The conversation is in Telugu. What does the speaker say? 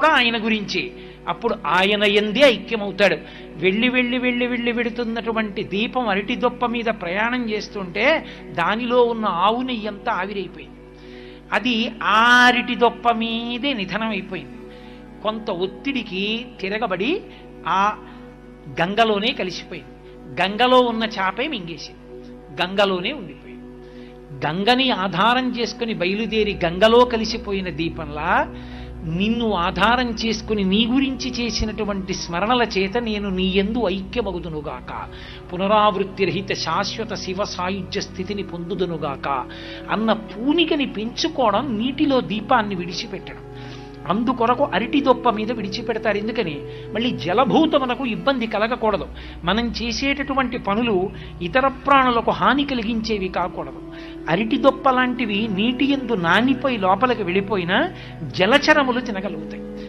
కూడా ఆయన గురించి. అప్పుడు ఆయన ఎందే ఐక్యమవుతాడు. వెళ్ళి వెళ్ళి వెళ్ళి వెళ్ళి వెడుతున్నటువంటి దీపం అరటి దొప్ప మీద ప్రయాణం చేస్తుంటే దానిలో ఉన్న ఆవు నెయ్యంతా ఆవిరైపోయింది. అది ఆ అరటి దొప్ప మీదే నిధనం అయిపోయింది కొంత ఒత్తిడికి తిరగబడి ఆ గంగలోనే కలిసిపోయింది. గంగలో ఉన్న చాపే మింగేసింది. గంగలోనే ఉండిపోయింది. గంగని ఆధారం చేసుకుని బయలుదేరి గంగలో కలిసిపోయిన దీపంలా నిన్ను ఆధారం చేసుకుని నీ గురించి చేసినటువంటి స్మరణల చేత నేను నీ ఎందు ఐక్యమగుదునుగాక. పునరావృత్తి రహిత శాశ్వత శివ సాయుధ్య స్థితిని పొందుదునుగాక. అన్న పూనికని పెంచుకోవడం నీటిలో దీపాన్ని విడిచిపెట్టడం. అందుకొరకు అరటి దొప్ప మీద విడిచిపెడతారు. ఎందుకని? మళ్ళీ జలభూతమునకు ఇబ్బంది కలగకూడదు. మనం చేసేటటువంటి పనులు ఇతర ప్రాణులకు హాని కలిగించేవి కాకూడదు. అరటి దొప్ప లాంటివి నీటి ఎందు నానిపోయి లోపలికి వెళ్ళిపోయినా జలచరములు తినగలుగుతాయి.